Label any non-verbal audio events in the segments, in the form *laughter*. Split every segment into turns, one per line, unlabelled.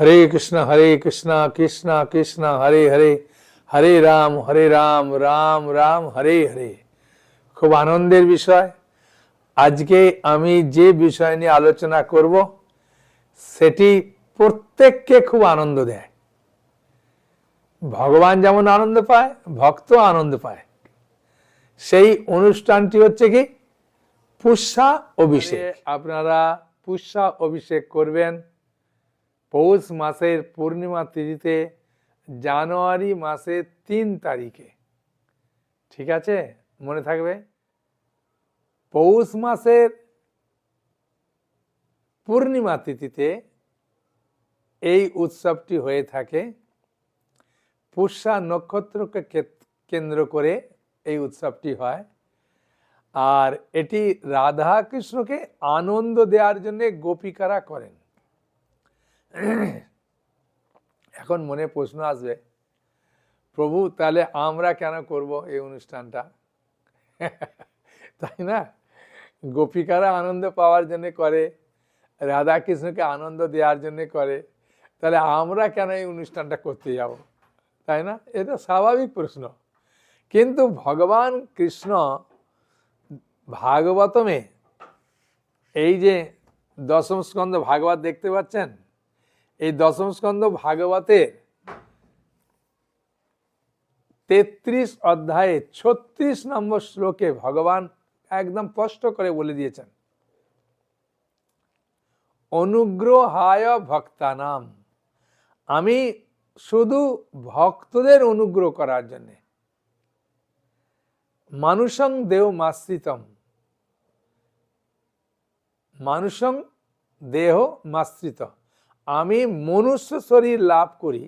হরে কৃষ্ণ হরে কৃষ্ণ কৃষ্ণ কৃষ্ণ হরে হরে হরে রাম হরে রাম রাম রাম হরে হরে খুব আনন্দের বিষয় আজকে আমি যে বিষয় নিয়ে আলোচনা করব সেটি প্রত্যেককে খুব আনন্দ দেয় ভগবান যেমন আনন্দ পায় ভক্ত আনন্দ পায় সেই অনুষ্ঠানটি হচ্ছে কি পুষ্যা অভিষেক মানে আপনারা পুষ্যা অভিষেক করবেন পৌষ মাসের পূর্ণিমা তিথিতে জানুয়ারি মাসের তিন তারিখে ঠিক আছে মনে থাকবে পৌষ মাসের পূর্ণিমা তিথিতে এই উৎসবটি হয়ে থাকে পুষ্যা নক্ষত্রকে কেন্দ্র করে এই উৎসবটি হয় আর এটি রাধাকৃষ্ণকে আনন্দ দেওয়ার জন্যে গোপিকারা করেন এখন মনে প্রশ্ন আসবে প্রভু তাহলে আমরা কেন করব এই অনুষ্ঠানটা তাই না গোপিকারা আনন্দ পাওয়ার জন্য করে রাধা কৃষ্ণকে আনন্দ দেওয়ার জন্য করে তাহলে আমরা কেন এই অনুষ্ঠানটা করতে যাব তাই না এটা স্বাভাবিক প্রশ্ন কিন্তু ভগবান কৃষ্ণ ভাগবতমে এই যে দশম স্কন্ধ ভাগবত দেখতে পাচ্ছেন এই দশম স্কন্ধ ভাগবতের তেত্রিশ অধ্যায়ে ছত্রিশ নম্বর শ্লোকে ভগবান একদম স্পষ্ট করে বলে দিয়েছেন অনুগ্রহায় ভক্তানাম আমি শুধু ভক্তদের অনুগ্রহ করার জন্যে মানুষং দেহ মাশ্রিতম মানুষং দেহ মাশ্রিতম আমি মনুষ্য শরীর লাভ করি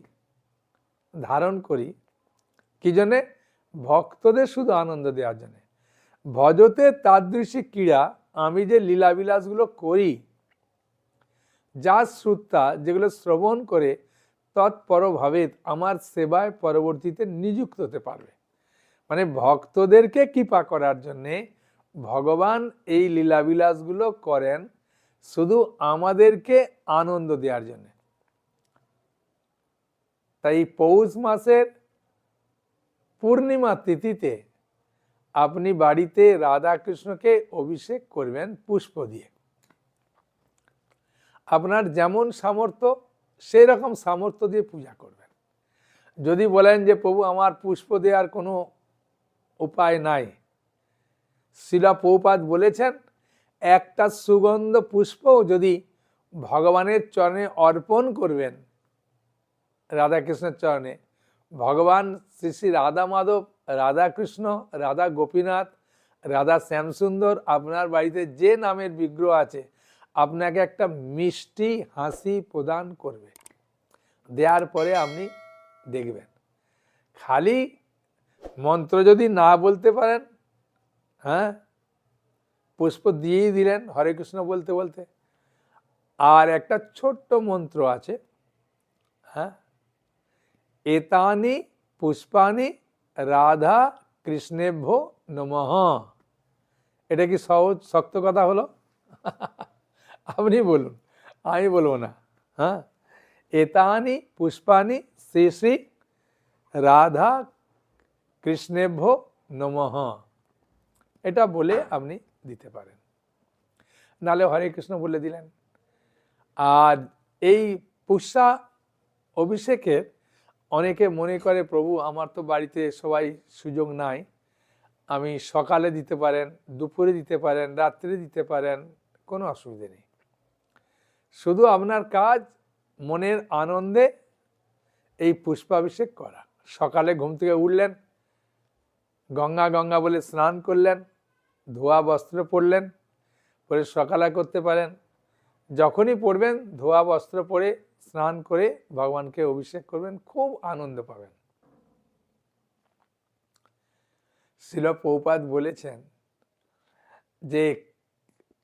ধারণ করি কি জন্যে ভক্তদের শুধু আনন্দ দেওয়ার জন্যে ভজতে তাদৃশী ক্রীড়া আমি যে লীলাবিলাসগুলো করি যা শ্রুতা যেগুলো শ্রবণ করে তৎপরভাবে আমার সেবায় পরবর্তীতে নিযুক্ত হতে পারবে মানে ভক্তদেরকে কৃপা করার জন্যে ভগবান এই লীলাবিলাসগুলো করেন শুধু আমাদেরকে আনন্দ দেওয়ার জন্য তাই পৌষ মাসের পূর্ণিমা তিথিতে আপনি বাড়িতে রাধা কৃষ্ণকে অভিষেক করবেন পুষ্প দিয়ে আপনার যেমন সামর্থ্য সেই রকম সামর্থ্য দিয়ে পূজা করবেন যদি বলেন যে প্রভু আমার পুষ্প দেওয়ার কোনো উপায় নাই শিলা পৌপাত বলেছেন একটা সুগন্ধ পুষ্প যদি ভগবানের চরণে অর্পণ করবেন রাধাকৃষ্ণের চরণে ভগবান শ্রী শ্রী রাধা মাধব রাধাকৃষ্ণ রাধা গোপীনাথ রাধা শ্যামসুন্দর আপনার বাড়িতে যে নামের বিগ্রহ আছে আপনাকে একটা মিষ্টি হাসি প্রদান করবে দেওয়ার পরে আপনি দেখবেন খালি মন্ত্র যদি না বলতে পারেন হ্যাঁ পুষ্প দিয়েই দিলেন হরে কৃষ্ণ বলতে বলতে আর একটা ছোট্ট মন্ত্র আছে হ্যাঁ এতানি পুষ্পানি রাধা কৃষ্ণেভ্য নমঃ এটা কি সহজ শক্ত কথা হলো *laughs* আপনি বলুন আমি বলবো না হ্যাঁ এতানি পুষ্পানি শ্রী শ্রী রাধা কৃষ্ণেভ্য নমঃ এটা বলে আপনি দিতে পারেন নালে হরে কৃষ্ণ বলে দিলেন আর এই পুষা অভিষেকে অনেকে মনে করে প্রভু আমার তো বাড়িতে সবাই সুযোগ নাই আমি সকালে দিতে পারেন দুপুরে দিতে পারেন রাত্রে দিতে পারেন কোনো অসুবিধে নেই শুধু আপনার কাজ মনের আনন্দে এই পুষ্পাভিষেক করা সকালে ঘুম থেকে উঠলেন গঙ্গা গঙ্গা বলে স্নান করলেন ধোয়া বস্ত্র পরলেন পরে সকালে করতে পারেন যখনই পড়বেন ধোয়া বস্ত্র পরে স্নান করে ভগবানকে অভিষেক করবেন খুব আনন্দ পাবেন শিল পৌপাত বলেছেন যে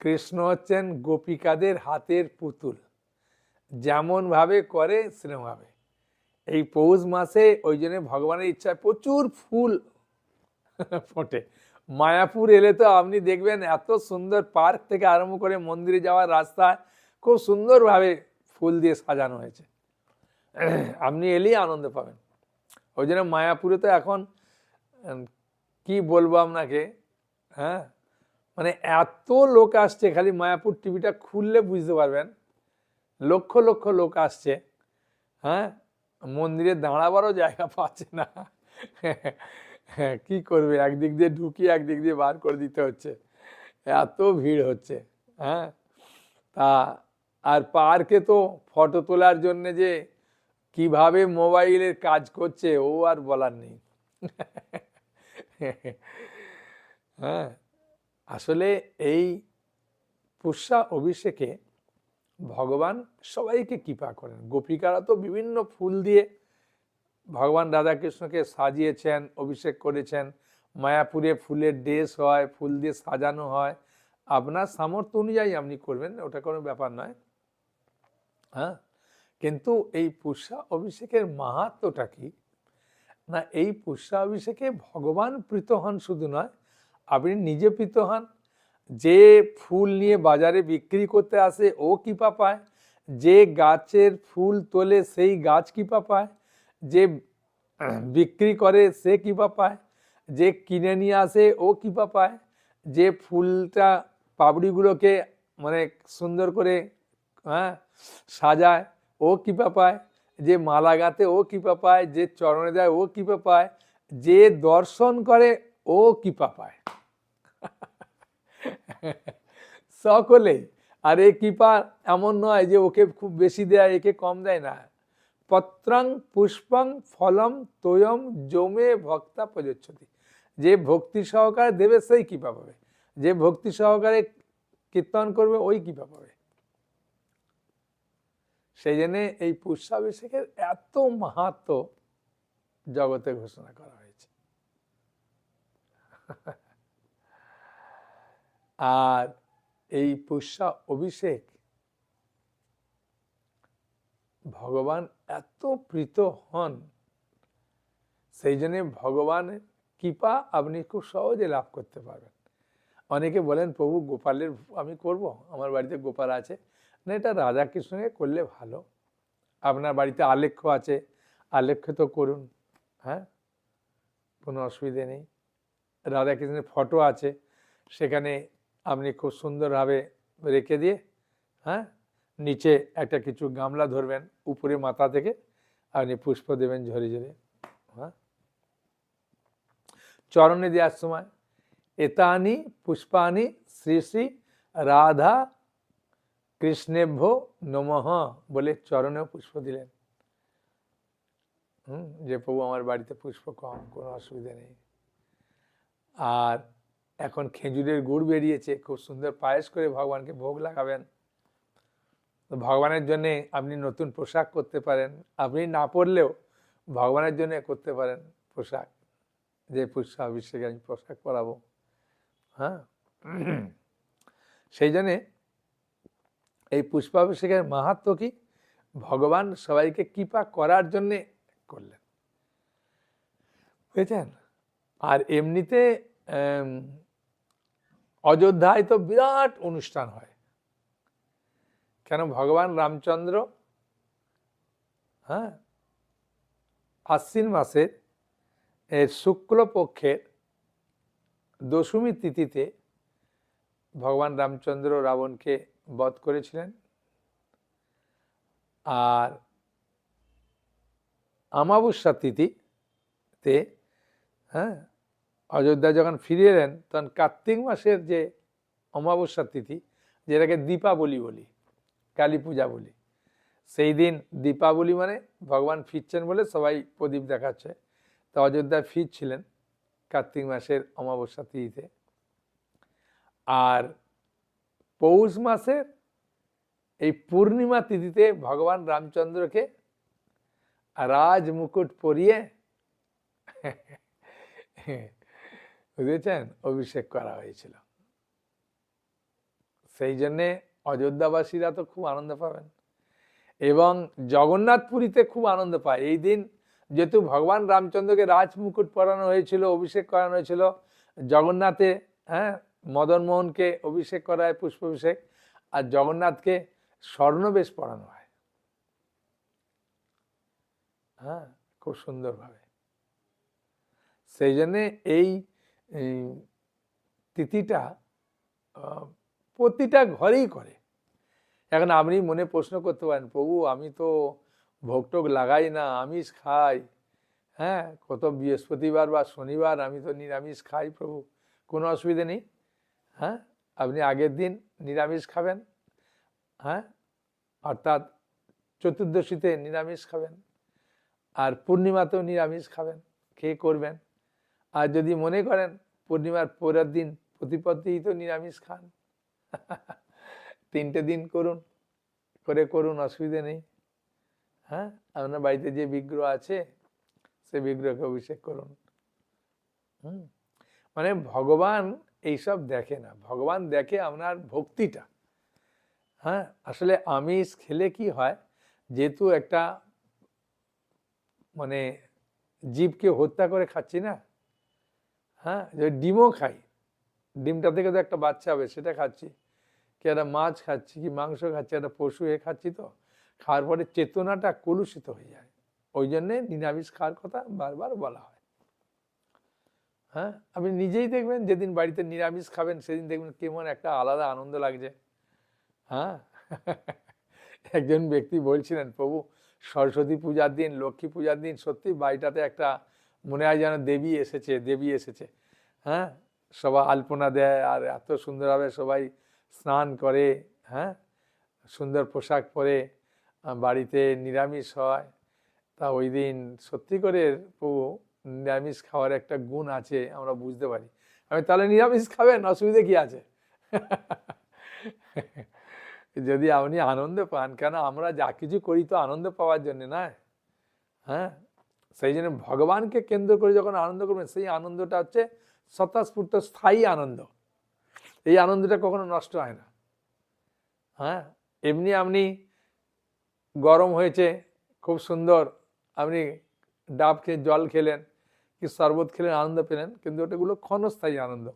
কৃষ্ণ হচ্ছেন গোপিকাদের হাতের পুতুল যেমনভাবে করে সেরমভাবে এই পৌষ মাসে ওই জন্য ভগবানের ইচ্ছায় প্রচুর ফুল ফোটে মায়াপুর এলে তো আপনি দেখবেন এত সুন্দর পার্ক থেকে আরম্ভ করে মন্দিরে যাওয়ার রাস্তা খুব সুন্দরভাবে ফুল দিয়ে সাজানো হয়েছে আপনি এলেই আনন্দ পাবেন ওই জন্য মায়াপুরে তো এখন কি বলবো আপনাকে হ্যাঁ মানে এত লোক আসছে খালি মায়াপুর টিভিটা খুললে বুঝতে পারবেন লক্ষ লক্ষ লোক আসছে হ্যাঁ মন্দিরে দাঁড়াবারও জায়গা পাচ্ছে না হ্যাঁ কী করবে একদিক দিয়ে ঢুকিয়ে একদিক দিয়ে বার করে দিতে হচ্ছে এত ভিড় হচ্ছে হ্যাঁ তা আর পার্কে তো ফটো তোলার জন্যে যে কিভাবে মোবাইলের কাজ করছে ও আর বলার নেই হ্যাঁ আসলে এই পুষ্যা অভিষেকে ভগবান সবাইকে কৃপা করেন গোপিকারা তো বিভিন্ন ফুল দিয়ে ভগবান রাধাকৃষ্ণকে সাজিয়েছেন অভিষেক করেছেন মায়াপুরে ফুলের ড্রেস হয় ফুল দিয়ে সাজানো হয় আপনার সামর্থ্য অনুযায়ী আপনি করবেন ওটা কোনো ব্যাপার নয় হ্যাঁ কিন্তু এই পুষ্যা অভিষেকের মাহাত্মটা কি না এই পুষ্যা অভিষেকে ভগবান প্রীত হন শুধু নয় আপনি নিজে প্রীত হন যে ফুল নিয়ে বাজারে বিক্রি করতে আসে ও কৃপা পায় যে গাছের ফুল তোলে সেই গাছ কৃপা পায় যে বিক্রি করে সে কিবা পায় যে কিনে নিয়ে আসে ও কিবা পায় যে ফুলটা পাবড়িগুলোকে মানে সুন্দর করে হ্যাঁ সাজায় ও কিবা পায় যে মালা গাতে ও কিবা পায় যে চরণে দেয় ও কিবা পায় যে দর্শন করে ও কিপা পায় সকলেই আর এই কিপা এমন নয় যে ওকে খুব বেশি দেয় একে কম দেয় না পত্রং পুষ্পং ফলম তোয়ম জমে ভক্তা প্রযোচ্ছতি যে ভক্তি সহকারে দেবে সেই কৃপা পাবে যে ভক্তি সহকারে কীর্তন করবে ওই কৃপা পাবে সেই জন্যে এই পুষ্পাভিষেকের এত মাহাত্ম জগতে ঘোষণা করা হয়েছে আর এই পুষ্যা অভিষেক ভগবান এত প্রীত হন সেই জন্যে ভগবানের কৃপা আপনি খুব সহজে লাভ করতে পারবেন অনেকে বলেন প্রভু গোপালের আমি করব আমার বাড়িতে গোপাল আছে না এটা রাধাকৃষ্ণকে করলে ভালো আপনার বাড়িতে আলেখ্য আছে আলেখ্য তো করুন হ্যাঁ কোনো অসুবিধে নেই রাধাকৃষ্ণের ফটো আছে সেখানে আপনি খুব সুন্দরভাবে রেখে দিয়ে হ্যাঁ নিচে একটা কিছু গামলা ধরবেন উপরে মাথা থেকে আপনি পুষ্প দেবেন ঝরে ঝরে হ্যাঁ চরণে দেওয়ার সময় এতানি পুষ্পানি শ্রী শ্রী রাধা কৃষ্ণেভ্য নমঃ বলে চরণেও পুষ্প দিলেন হুম যে প্রভু আমার বাড়িতে পুষ্প কম কোনো অসুবিধা নেই আর এখন খেজুরের গুড় বেরিয়েছে খুব সুন্দর পায়েস করে ভগবানকে ভোগ লাগাবেন তো ভগবানের জন্যে আপনি নতুন পোশাক করতে পারেন আপনি না পরলেও ভগবানের জন্য করতে পারেন পোশাক যে পুষ্পা অভিষেকে আমি পোশাক পরাবো হ্যাঁ সেই জন্যে এই পুষ্পাভিষেকের মাহাত্ম কি ভগবান সবাইকে কৃপা করার জন্যে করলেন বুঝেছেন আর এমনিতে অযোধ্যায় তো বিরাট অনুষ্ঠান হয় কেন ভগবান রামচন্দ্র হ্যাঁ আশ্বিন মাসের এর শুক্লপক্ষের দশমী তিথিতে ভগবান রামচন্দ্র রাবণকে বধ করেছিলেন আর আমাবস্যা তিথিতে হ্যাঁ অযোধ্যা যখন ফিরিয়ে এলেন তখন কার্তিক মাসের যে অমাবস্যা তিথি যেটাকে দীপাবলি বলি কালী পূজা বলি সেই দিন দীপাবলি মানে ভগবান ফিরছেন বলে সবাই প্রদীপ দেখাচ্ছে তো অযোধ্যায় ফিরছিলেন কার্তিক মাসের অমাবস্যা তিথিতে আর পৌষ মাসের এই পূর্ণিমা তিথিতে ভগবান রামচন্দ্রকে রাজ মুকুট পরিয়ে বুঝেছেন অভিষেক করা হয়েছিল সেই জন্যে অযোধ্যাবাসীরা তো খুব আনন্দ পাবেন এবং জগন্নাথ পুরীতে খুব আনন্দ পায় এই দিন যেহেতু ভগবান রামচন্দ্রকে রাজমুকুট পরানো হয়েছিল অভিষেক করানো হয়েছিল জগন্নাথে হ্যাঁ মদনমোহনকে অভিষেক করা হয় অভিষেক আর জগন্নাথকে স্বর্ণবেশ পরানো হয় হ্যাঁ খুব সুন্দরভাবে সেই জন্যে এই তিথিটা প্রতিটা ঘরেই করে এখন আপনি মনে প্রশ্ন করতে পারেন প্রভু আমি তো টোগ লাগাই না আমিষ খাই হ্যাঁ কত বৃহস্পতিবার বা শনিবার আমি তো নিরামিষ খাই প্রভু কোনো অসুবিধে নেই হ্যাঁ আপনি আগের দিন নিরামিষ খাবেন হ্যাঁ অর্থাৎ চতুর্দশীতে নিরামিষ খাবেন আর পূর্ণিমাতেও নিরামিষ খাবেন খেয়ে করবেন আর যদি মনে করেন পূর্ণিমার পরের দিন প্রতিপত্তিই তো নিরামিষ খান *laughs* তিনটে দিন করুন করে করুন অসুবিধে নেই হ্যাঁ আপনার বাড়িতে যে বিগ্রহ আছে সে বিগ্রহকে অভিষেক করুন হুম মানে ভগবান এইসব দেখে না ভগবান দেখে আপনার ভক্তিটা হ্যাঁ আসলে আমিষ খেলে কি হয় যেহেতু একটা মানে জীবকে হত্যা করে খাচ্ছি না হ্যাঁ যদি ডিমও খাই ডিমটা থেকে তো একটা বাচ্চা হবে সেটা খাচ্ছি কি একটা মাছ খাচ্ছি কি মাংস খাচ্ছি একটা পশু এ খাচ্ছি তো খাওয়ার পরে চেতনাটা কলুষিত হয়ে যায় ওই জন্যে নিরামিষ খাওয়ার কথা বারবার বলা হয় হ্যাঁ আপনি নিজেই দেখবেন যেদিন বাড়িতে নিরামিষ খাবেন সেদিন দেখবেন কেমন একটা আলাদা আনন্দ লাগছে হ্যাঁ *laughs* একজন ব্যক্তি বলছিলেন প্রভু সরস্বতী পূজার দিন লক্ষ্মী পূজার দিন সত্যি বাড়িটাতে একটা মনে হয় যেন দেবী এসেছে দেবী এসেছে হ্যাঁ সবাই আলপনা দেয় আর এত সুন্দরভাবে সবাই স্নান করে হ্যাঁ সুন্দর পোশাক পরে বাড়িতে নিরামিষ হয় তা ওই দিন সত্যি করে প্রভু নিরামিষ খাওয়ার একটা গুণ আছে আমরা বুঝতে পারি আমি তাহলে নিরামিষ খাবেন অসুবিধে কি আছে যদি আপনি আনন্দ পান কেন আমরা যা কিছু করি তো আনন্দ পাওয়ার জন্য না হ্যাঁ সেই জন্য ভগবানকে কেন্দ্র করে যখন আনন্দ করবেন সেই আনন্দটা হচ্ছে স্বতঃস্ফূর্ত স্থায়ী আনন্দ এই আনন্দটা কখনো নষ্ট হয় না হ্যাঁ এমনি আপনি গরম হয়েছে খুব সুন্দর আপনি ডাব খেয়ে জল খেলেন কি শরবত খেলেন আনন্দ পেলেন কিন্তু ওটাগুলো ক্ষণস্থায়ী আনন্দ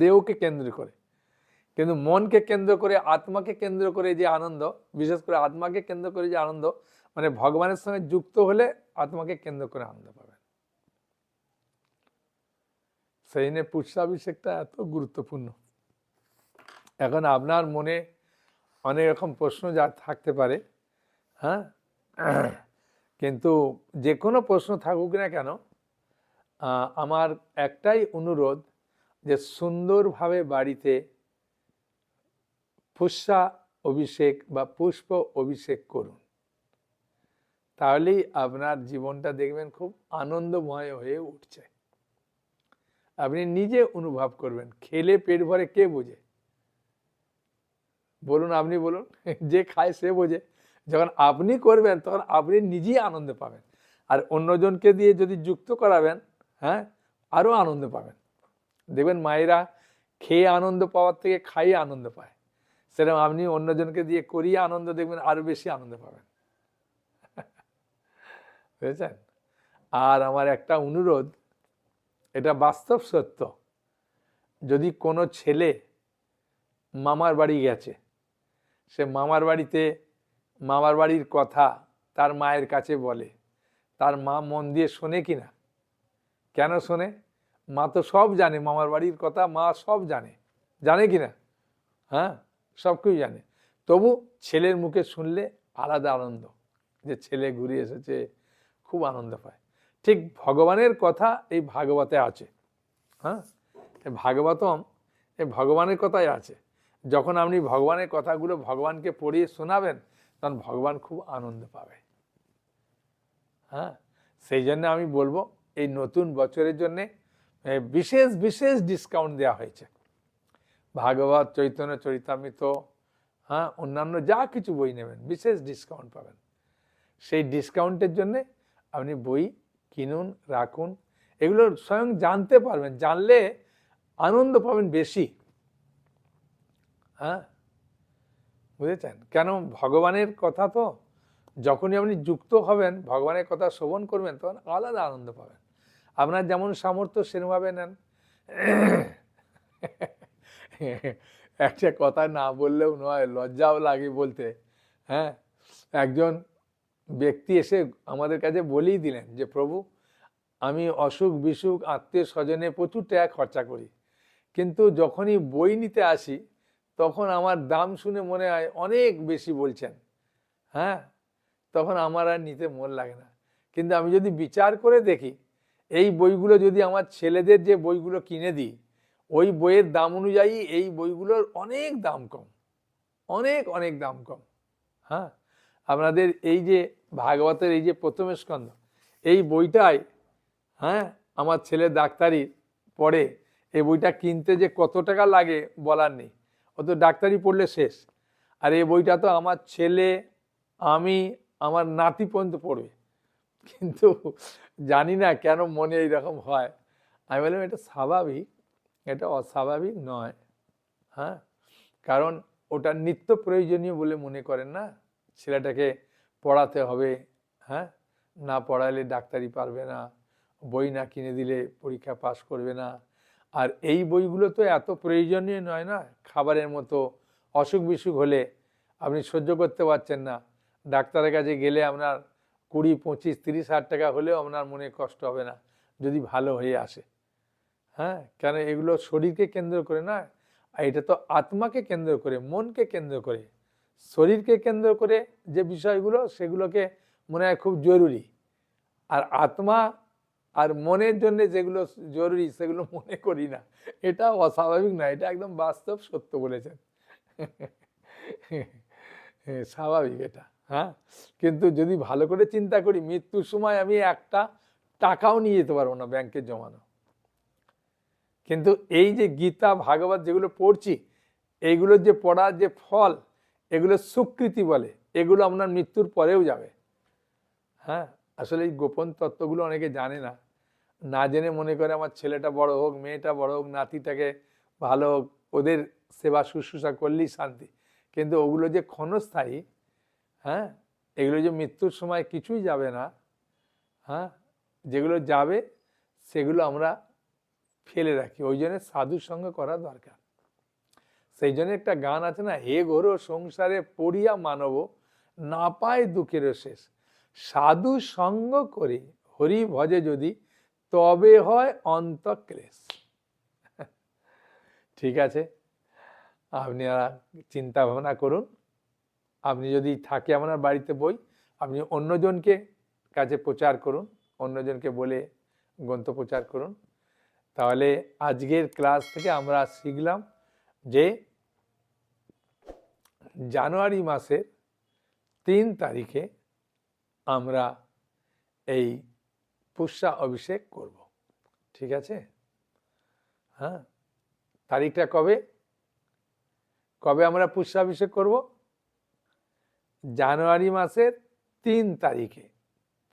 দেহকে কেন্দ্র করে কিন্তু মনকে কেন্দ্র করে আত্মাকে কেন্দ্র করে যে আনন্দ বিশেষ করে আত্মাকে কেন্দ্র করে যে আনন্দ মানে ভগবানের সঙ্গে যুক্ত হলে আত্মাকে কেন্দ্র করে আনন্দ পাবে সেইনে পুষ্পাভিষেকটা এত গুরুত্বপূর্ণ এখন আপনার মনে অনেক রকম প্রশ্ন যা থাকতে পারে হ্যাঁ কিন্তু যে কোনো প্রশ্ন থাকুক না কেন আমার একটাই অনুরোধ যে সুন্দরভাবে বাড়িতে পুষ্পা অভিষেক বা পুষ্প অভিষেক করুন তাহলেই আপনার জীবনটা দেখবেন খুব আনন্দময় হয়ে উঠছে আপনি নিজে অনুভব করবেন খেলে পেট ভরে কে বোঝে বলুন আপনি বলুন *laughs* যে খায় সে বোঝে যখন আপনি করবেন তখন আপনি নিজেই আনন্দ পাবেন আর অন্যজনকে দিয়ে যদি যুক্ত করাবেন হ্যাঁ আরও আনন্দ পাবেন দেখবেন মায়েরা খেয়ে আনন্দ পাওয়ার থেকে খাইয়ে আনন্দ পায় সেরকম আপনি অন্যজনকে দিয়ে করিয়ে আনন্দ দেখবেন আরও বেশি আনন্দ পাবেন *laughs* বুঝেছেন আর আমার একটা অনুরোধ এটা বাস্তব সত্য যদি কোনো ছেলে মামার বাড়ি গেছে সে মামার বাড়িতে মামার বাড়ির কথা তার মায়ের কাছে বলে তার মা মন দিয়ে শোনে কি না কেন শোনে মা তো সব জানে মামার বাড়ির কথা মা সব জানে জানে কি না হ্যাঁ সব কিছু জানে তবু ছেলের মুখে শুনলে আলাদা আনন্দ যে ছেলে ঘুরে এসেছে খুব আনন্দ পায় ঠিক ভগবানের কথা এই ভাগবতে আছে হ্যাঁ ভাগবতম এ ভগবানের কথাই আছে যখন আপনি ভগবানের কথাগুলো ভগবানকে পড়িয়ে শোনাবেন তখন ভগবান খুব আনন্দ পাবে হ্যাঁ সেই জন্য আমি বলবো এই নতুন বছরের জন্য বিশেষ বিশেষ ডিসকাউন্ট দেওয়া হয়েছে ভাগবত চৈতন্য চরিতামৃত হ্যাঁ অন্যান্য যা কিছু বই নেবেন বিশেষ ডিসকাউন্ট পাবেন সেই ডিসকাউন্টের জন্যে আপনি বই কিনুন রাখুন এগুলো স্বয়ং জানতে পারবেন জানলে আনন্দ পাবেন বেশি হ্যাঁ বুঝেছেন কেন ভগবানের কথা তো যখনই আপনি যুক্ত হবেন ভগবানের কথা শ্রবণ করবেন তখন আলাদা আনন্দ পাবেন আপনার যেমন সামর্থ্য সেরমভাবে নেন একটা কথা না বললেও নয় লজ্জাও লাগে বলতে হ্যাঁ একজন ব্যক্তি এসে আমাদের কাছে বলেই দিলেন যে প্রভু আমি অসুখ বিসুখ আত্মীয় স্বজনে প্রচুর টাকা খরচা করি কিন্তু যখনই বই নিতে আসি তখন আমার দাম শুনে মনে হয় অনেক বেশি বলছেন হ্যাঁ তখন আমার আর নিতে মন লাগে না কিন্তু আমি যদি বিচার করে দেখি এই বইগুলো যদি আমার ছেলেদের যে বইগুলো কিনে দিই ওই বইয়ের দাম অনুযায়ী এই বইগুলোর অনেক দাম কম অনেক অনেক দাম কম হ্যাঁ আপনাদের এই যে ভাগবতের এই যে প্রথম স্কন্ধ এই বইটাই হ্যাঁ আমার ছেলে ডাক্তারি পড়ে এই বইটা কিনতে যে কত টাকা লাগে বলার নেই ও তো ডাক্তারি পড়লে শেষ আর এই বইটা তো আমার ছেলে আমি আমার নাতি পর্যন্ত পড়বে কিন্তু জানি না কেন মনে এইরকম হয় আমি বললাম এটা স্বাভাবিক এটা অস্বাভাবিক নয় হ্যাঁ কারণ ওটা নিত্য প্রয়োজনীয় বলে মনে করেন না ছেলেটাকে পড়াতে হবে হ্যাঁ না পড়ালে ডাক্তারি পারবে না বই না কিনে দিলে পরীক্ষা পাস করবে না আর এই বইগুলো তো এত প্রয়োজনীয় নয় না খাবারের মতো অসুখ বিসুখ হলে আপনি সহ্য করতে পারছেন না ডাক্তারের কাছে গেলে আপনার কুড়ি পঁচিশ তিরিশ হাজার টাকা হলেও আপনার মনে কষ্ট হবে না যদি ভালো হয়ে আসে হ্যাঁ কেন এগুলো শরীরকে কেন্দ্র করে না এটা তো আত্মাকে কেন্দ্র করে মনকে কেন্দ্র করে শরীরকে কেন্দ্র করে যে বিষয়গুলো সেগুলোকে মনে হয় খুব জরুরি আর আত্মা আর মনের জন্য যেগুলো জরুরি সেগুলো মনে করি না এটা অস্বাভাবিক না এটা একদম বাস্তব সত্য বলেছেন হ্যাঁ, স্বাভাবিক এটা হ্যাঁ কিন্তু যদি ভালো করে চিন্তা করি মৃত্যুর সময় আমি একটা টাকাও নিয়ে যেতে পারবো না ব্যাংকে জমানো কিন্তু এই যে গীতা ভাগবত যেগুলো পড়ছি এইগুলোর যে পড়ার যে ফল এগুলো সুকৃতি বলে এগুলো আপনার মৃত্যুর পরেও যাবে হ্যাঁ আসলে এই গোপন তত্ত্বগুলো অনেকে জানে না না জেনে মনে করে আমার ছেলেটা বড় হোক মেয়েটা বড় হোক নাতিটাকে ভালো হোক ওদের সেবা শুশ্রূষা করলেই শান্তি কিন্তু ওগুলো যে ক্ষণস্থায়ী হ্যাঁ এগুলো যে মৃত্যুর সময় কিছুই যাবে না হ্যাঁ যেগুলো যাবে সেগুলো আমরা ফেলে রাখি ওই জন্য সাধুর সঙ্গে করা দরকার সেই জন্য একটা গান আছে না হে ঘোর সংসারে পড়িয়া মানব না পায় দুঃখের শেষ সাধু সঙ্গ করে হরি ভজে যদি তবে হয় অন্তক্লেশ *laughs* ঠিক আছে আপনি চিন্তা ভাবনা করুন আপনি যদি থাকে আপনার বাড়িতে বই আপনি অন্যজনকে কাছে প্রচার করুন অন্যজনকে বলে গ্রন্থ প্রচার করুন তাহলে আজকের ক্লাস থেকে আমরা শিখলাম যে জানুয়ারি মাসের তিন তারিখে আমরা এই পুষ্যা অভিষেক করব ঠিক আছে হ্যাঁ তারিখটা কবে কবে আমরা অভিষেক করব জানুয়ারি মাসের তিন তারিখে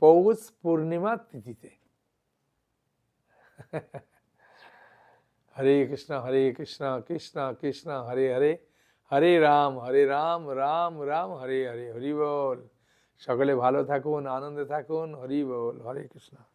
পৌষ পূর্ণিমা তিথিতে हरे कृष्णा हरे कृष्णा कृष्णा कृष्णा हरे हरे हरे राम हरे राम राम राम हरे हरे हरि बोल सकले ভালো থাকুন আনন্দে থাকুন হরি বল হরে কৃষ্ণ